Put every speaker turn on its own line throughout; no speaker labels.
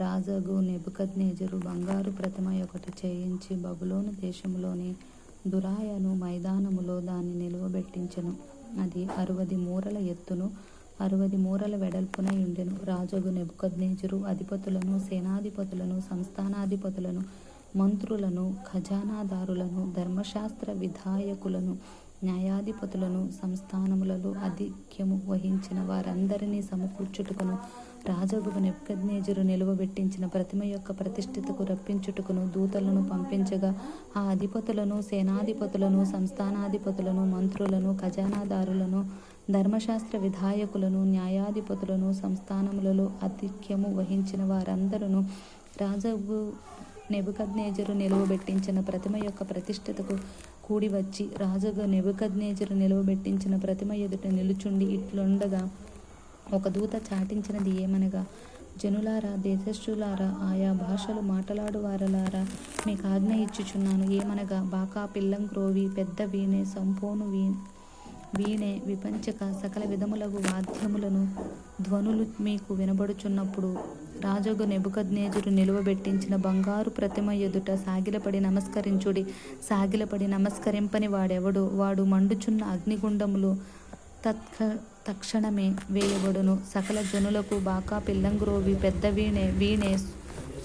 రాజగు నెబుకద్నెజరు బంగారు ప్రతిమ ఒకటి చేయించి బబులోను దేశములోని దురాయను మైదానములో దాన్ని నిలువబెట్టించెను. అది అరవది మూరల ఎత్తును అరవది మూరల వెడల్పున ఉండెను రాజగు నెబుకద్నెజరు అధిపతులను సేనాధిపతులను సంస్థానాధిపతులను మంత్రులను ఖజానాదారులను ధర్మశాస్త్ర విధాయకులను న్యాయాధిపతులను సంస్థానములలో ఆధిక్యము వహించిన వారందరినీ సమకూర్చుటకును రాజగు నెబుకద్నెజరు నిలువబెట్టించిన ప్రతిమ యొక్క ప్రతిష్ఠితకు రప్పించుటకును దూతలను పంపించగా ఆ అధిపతులను సేనాధిపతులను సంస్థానాధిపతులను మంత్రులను ఖజానాదారులను ధర్మశాస్త్ర విధాయకులను న్యాయాధిపతులను సంస్థానములలో ఆధిక్యము వహించిన వారందరూ రాజగు నెబుకద్నెజరు నిలువబెట్టించిన ప్రతిమ యొక్క ప్రతిష్ఠతకు కూడి వచ్చి రాజుగా నెబుకద్నెజరు నిలువబెట్టించిన ప్రతిమ ఎదుట నిలుచుండి ఇట్లుండగా ఒక దూత చాటించినది ఏమనగా జనులారా దేశస్థులారా ఆయా భాషలు మాట్లాడువారలారా మీకు ఆజ్ఞ ఇచ్చుచున్నాను. ఏమనగా బాకా పిల్లం క్రోవి పెద్ద వీణె సంపోను వీ వీణె విపంచక సకల విధములగు వాద్యములను ధ్వనులు మీకు వినబడుచున్నప్పుడు రాజుగు నెబుకజ్నేజుడు నిలువబెట్టించిన బంగారు ప్రతిమ ఎదుట సాగిలపడి నమస్కరించుడి. సాగిలపడి నమస్కరింపని వాడెవడు? వాడు మండుచున్న అగ్నిగుండములు తత్క తక్షణమే వేయబడును. సకల జనులకు బాకా పిల్లంగ్రోవి పెద్ద వీణె వీణే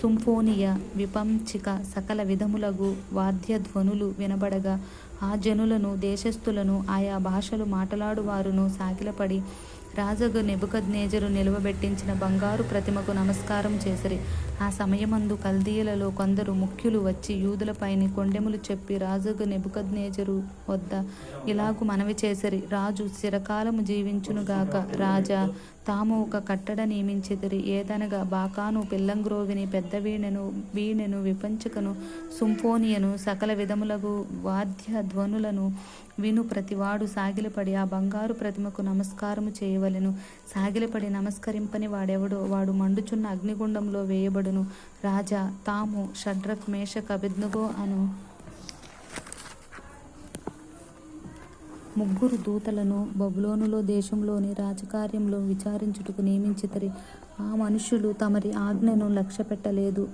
సుంఫోనియ విపంచిక సకల విధములగు వాద్యధ్వనులు వినబడగా ఆ జనులను దేశస్థులను ఆయా భాషలు మాట్లాడువారును సాకిలపడి రాజగు నెబుకద్నేజరు నిలువబెట్టించిన బంగారు ప్రతిమకు నమస్కారం చేసిరి. ఆ సమయమందు కల్దీయులలో కొందరు ముఖ్యులు వచ్చి యూదులపైని కొండెములు చెప్పి రాజుగు నెబుకద్నేజరు వద్ద ఇలాగు మనవి చేసిరి. రాజు చిరకాలము జీవించునుగాక. రాజా తాము ఒక కట్టడ నియమించెదిరి. ఏదనగా బాకాను పిల్లంగ్రోవిని పెద్ద వీణెను వీణెను విపంచకను సుంఫోనియను సకల విధములగు వాద్య ధ్వనులను విను ప్రతివాడు సాగిలపడి ఆ బంగారు ప్రతిమకు నమస్కారము చేయవలెను. సాగిలపడి నమస్కరింపని వాడెవడో వాడు మండుచున్న అగ్నిగుండంలో వేయబడును. రాజా తాము షడ్రక్ మేష అభిజ్ఞగో అను ముగ్గురు దూతలను బబులోనులో దేశంలోని రాజకార్యంలో విచారించుటకు నియమించితరి. ఆ మనుషులు తమరి ఆజ్ఞను లక్ష్యపెట్టలేదు.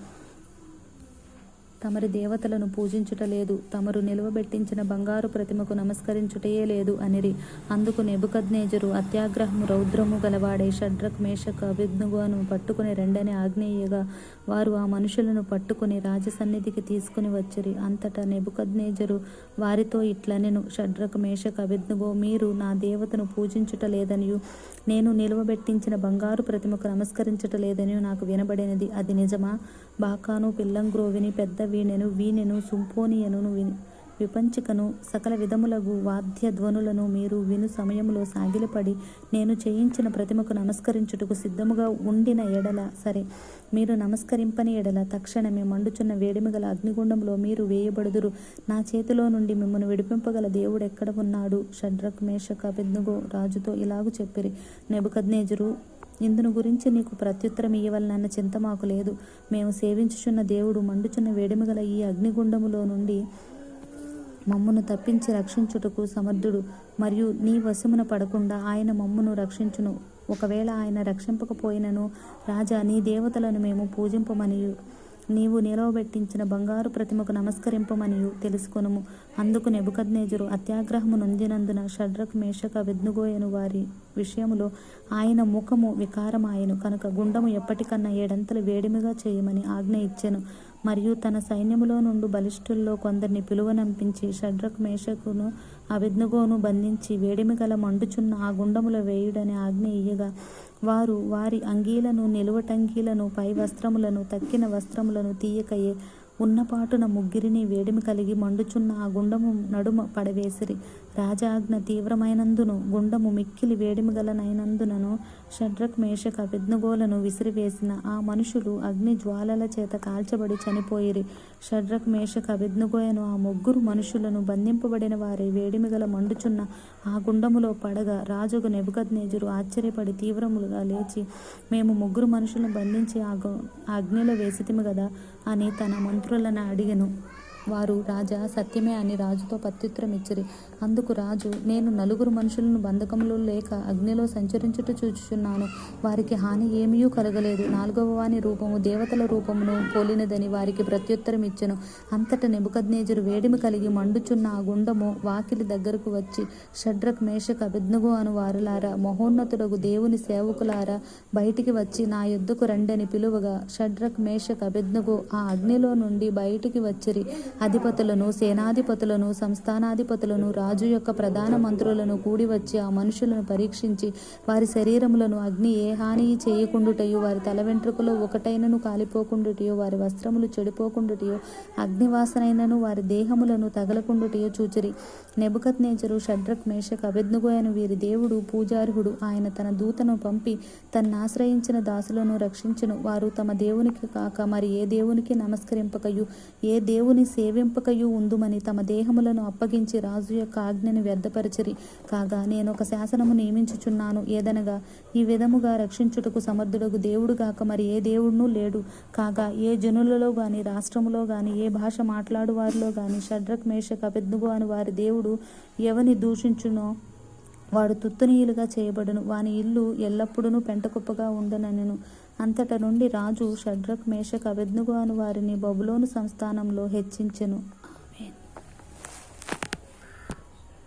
తమరి దేవతలను పూజించుట లేదు తమరు నిలువబెట్టించిన బంగారు ప్రతిమకు నమస్కరించుటయే లేదు అనిరి. అందుకు నెబుకద్నేజరు అత్యాగ్రహము రౌద్రము గలవాడే షడ్రక్ మేషక్ అభిజ్ఞుగాను పట్టుకుని రెండని ఆగ్నేయగా వారు ఆ మనుషులను పట్టుకుని రాజసన్నిధికి తీసుకుని వచ్చిరి. అంతటా నెబుకద్నేజరు వారితో ఇట్లనెను షడ్రక్ మేషక్ అభిజ్ఞగో మీరు నా దేవతను పూజించుట లేదనియు. నేను నిలువబెట్టించిన బంగారు ప్రతిమకు నమస్కరించుట లేదని నాకు వినబడినది. అది నిజమా? బాకాను పిల్లంగ్రోవిని పెద్ద వీణెను వీణెను సుంపోనియను విపంచికను సకల విధములగు వాద్య ధ్వనులను మీరు విను సమయంలో సాగిలపడి నేను చేయించిన ప్రతిమకు నమస్కరించుటకు సిద్ధముగా ఉండిన ఎడల సరే. మీరు నమస్కరింపని ఎడల తక్షణమే మండుచున్న వేడిమి గల అగ్నిగుండంలో మీరు వేయబడుదురు. నా చేతిలో నుండి మిమ్మల్ని విడిపింపగల దేవుడు ఎక్కడ ఉన్నాడు? షడ్రక్ మేషక పెద్దుగో రాజుతో ఇలాగు చెప్పిరి. నెబుకద్నేజరు ఇందును గురించి నీకు ప్రత్యుత్తరం ఇయ్యవలనన్న చింత మాకు లేదు. మేము సేవించుచున్న దేవుడు మండుచున్న వేడిమగల ఈ అగ్నిగుండములో నుండి మమ్మును తప్పించి రక్షించుటకు సమర్థుడు. మరియు నీ వశమున పడకుండా ఆయన మమ్మును రక్షించును. ఒకవేళ ఆయన రక్షింపకపోయినను రాజా నీ దేవతలను మేము పూజింపమనియు. నీవు నిలవబెట్టించిన బంగారు ప్రతిమకు నమస్కరింపమనియు తెలుసుకొనుము. అందుకు నెబుకద్నేజరు అత్యాగ్రహము నొందినందున షడ్రక్ మేషక వెద్నుగోయను వారి విషయములో ఆయన ముఖము వికారమాయను. కనుక గుండము ఎప్పటికన్నా ఏడంతలు వేడిమిగా చేయమని ఆజ్ఞ ఇచ్చెను. మరియు తన సైన్యములో నుండి బలిష్ఠుల్లో కొందరిని పిలువనంపించి షడ్రక్ మేషకును అభిజ్ఞగోను బంధించి వేడిమి గల మండుచున్న ఆ గుండములో వేయుడని ఆజ్ఞ ఇయ్యగా. వారు వారి అంగీలను నిలువటంగీలను పై వస్త్రములను తక్కిన వస్త్రములను తీయకయే ఉన్నపాటున ముగ్గురిని వేడిమి కలిగి మండుచున్న ఆ గుండము నడుమ పడవేసిరి. రాజాజ్ఞ తీవ్రమైనందును గుండము మిక్కిలి వేడిమిగలనైనందునను షడ్రక్ మేషక అభిజ్ఞగోలను విసిరివేసిన ఆ మనుషులు అగ్ని జ్వాలల చేత కాల్చబడి చనిపోయిరి. షడ్రక్ మేషక అభిజ్ఞగోయను ఆ ముగ్గురు మనుషులను బంధింపబడిన వారి వేడిమిగల మండుచున్న ఆ గుండములో పడగా రాజుగు నెబుకద్నేజురు ఆశ్చర్యపడి తీవ్రములుగా లేచి మేము ముగ్గురు మనుషులను బంధించి ఆ అగ్నిలో వేసితిమి కదా అని తన మంత్రులను అడిగను. వారు రాజా సత్యమే అని రాజుతో ప్రత్యుత్తరమిచ్చిరి. అందుకు రాజు నేను నలుగురు మనుషులను బంధకములు లేక అగ్నిలో సంచరించుట చూచుచున్నాను. వారికి హాని ఏమీ కలగలేదు. నాలుగవ వాని రూపము దేవతల రూపమును పోలినదని వారికి ప్రత్యుత్తరం ఇచ్చెను అంతట నెబుకద్నేజరు వేడిమి కలిగి మండుచున్న ఆ గుండము వాకిలి దగ్గరకు వచ్చి షడ్రక్ మేషక్ అభిజ్ఞగు అను వారులారా మహోన్నతుడగు దేవుని సేవకులారా బయటికి వచ్చి నా యుద్ధకు రండని పిలువగా షడ్రక్ మేషక్ అభిజ్ఞగు ఆ అగ్నిలో నుండి బయటికి వచ్చిరి. అధిపతులను సేనాధిపతులను సంస్థానాధిపతులను రాజు యొక్క ప్రధాన మంత్రులను కూడి వచ్చి ఆ మనుషులను పరీక్షించి వారి శరీరములను అగ్ని ఏ హాని చేయకుండుటయు వారి తల వెంట్రుకలో ఒకటైనను కాలిపోకుండుటయో వారి వస్త్రములు చెడిపోకుండుటయో అగ్నివాసనైనను వారి దేహములను తగలకుండుటయో చూచిరి. నెబుకత్ నేచరు షడ్రక్ మేషక్ అభిజ్ఞగు వీరి దేవుడు పూజార్హుడు. ఆయన తన దూతను పంపి తన్ను ఆశ్రయించిన దాసులను రక్షించును. వారు తమ దేవునికి కాక మరి ఏ దేవునికి నమస్కరింపకయు? ఏ దేవుని సేవింపకయు ఉందుమని తమ దేహములను అప్పగించి రాజు యొక్క ఆజ్ఞను వ్యర్థపరచరి. కాగా నేను ఒక శాసనము నియమించుచున్నాను. ఏదనగా ఈ విధముగా రక్షించుటకు సమర్థుడకు దేవుడు గాక మరి ఏ దేవుడునూ లేడు. కాగా ఏ జనులలో గాని రాష్ట్రములో గాని ఏ భాష మాట్లాడు వారిలో గాని షడ్రక్ మేషక్ అభిజ్ఞగు అని వారి దేవుడు ఎవని దూషించునో? వాడు తుత్తునీయులుగా చేయబడును. వాని ఇల్లు ఎల్లప్పుడూ పెంటకుప్పగా ఉండనెను అంతట నుండి రాజు షడ్రక్ మేషక్ అభిజ్ఞగు అను వారిని బబులోను సంస్థానంలో హెచ్చించెను.